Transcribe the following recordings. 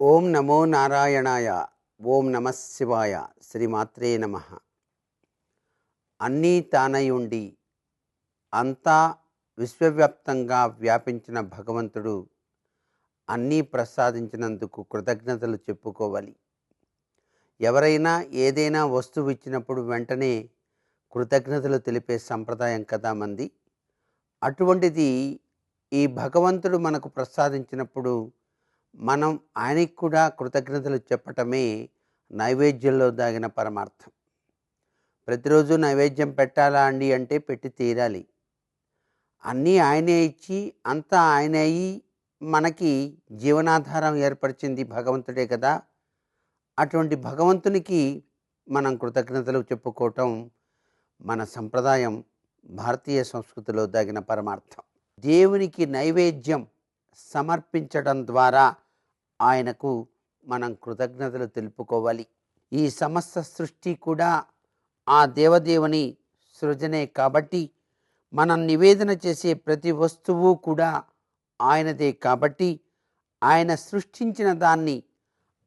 ఓం నమో నారాయణాయ ఓం నమ శివాయ శ్రీమాత్రే నమ. అన్నీ తానై ఉండి అంతా విశ్వవ్యాప్తంగా వ్యాపించిన భగవంతుడు అన్నీ ప్రసాదించినందుకు కృతజ్ఞతలు చెప్పుకోవాలి. ఎవరైనా ఏదైనా వస్తువు ఇచ్చినప్పుడు వెంటనే కృతజ్ఞతలు తెలిపే సంప్రదాయం కదా మంది. అటువంటిది ఈ భగవంతుడు మనకు ప్రసాదించినప్పుడు మనం ఆయనకి కూడా కృతజ్ఞతలు చెప్పటమే నైవేద్యంలో దాగిన పరమార్థం. ప్రతిరోజు నైవేద్యం పెట్టాలా అండి అంటే పెట్టి తీరాలి. అన్నీ ఆయనే ఇచ్చి అంతా ఆయన అయ్యి మనకి జీవనాధారం ఏర్పరిచింది భగవంతుడే కదా. అటువంటి భగవంతునికి మనం కృతజ్ఞతలు చెప్పుకోవటం మన సంప్రదాయం. భారతీయ సంస్కృతిలో దాగిన పరమార్థం. దేవునికి నైవేద్యం సమర్పించడం ద్వారా ఆయనకు మనం కృతజ్ఞతలు తెలుపుకోవాలి. ఈ సమస్త సృష్టి కూడా ఆ దేవదేవుని సృజనే కాబట్టి మనం నివేదన చేసే ప్రతి వస్తువు కూడా ఆయనదే కాబట్టి ఆయన సృష్టించిన దాన్ని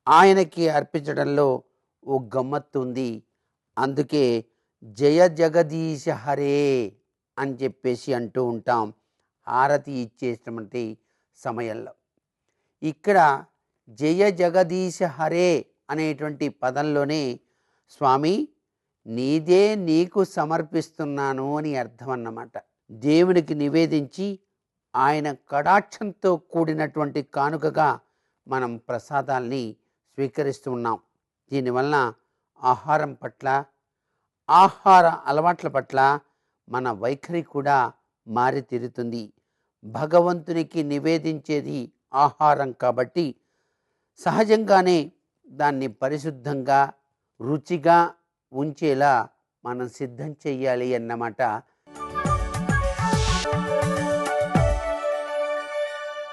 ఆయనకి అర్పించడంలో ఓ గమ్మత్తు ఉంది. అందుకే జయ జగదీశ హరే అని చెప్పేసి అంటూ ఉంటాం. హారతి ఇచ్చేసినటువంటి సమయంలో. ఇక్కడ జయ జగదీశ హరే అనేటువంటి పదంలోనే స్వామి నీదే నీకు సమర్పిస్తున్నాను అని అర్థం అన్నమాట. దేవునికి నివేదించి ఆయన కడాక్షంతో కూడినటువంటి కానుకగా మనం ప్రసాదాల్ని స్వీకరిస్తూ ఉన్నాం. దీనివలన ఆహారం పట్ల ఆహార అలవాట్ల పట్ల మన వైఖరి కూడా మారి తీరుతుంది. భగవంతునికి నివేదించేది ఆహారం కాబట్టి సహజంగానే దాన్ని పరిశుద్ధంగా రుచిగా ఉంచేలా మనం సిద్ధం చెయ్యాలి అన్నమాట.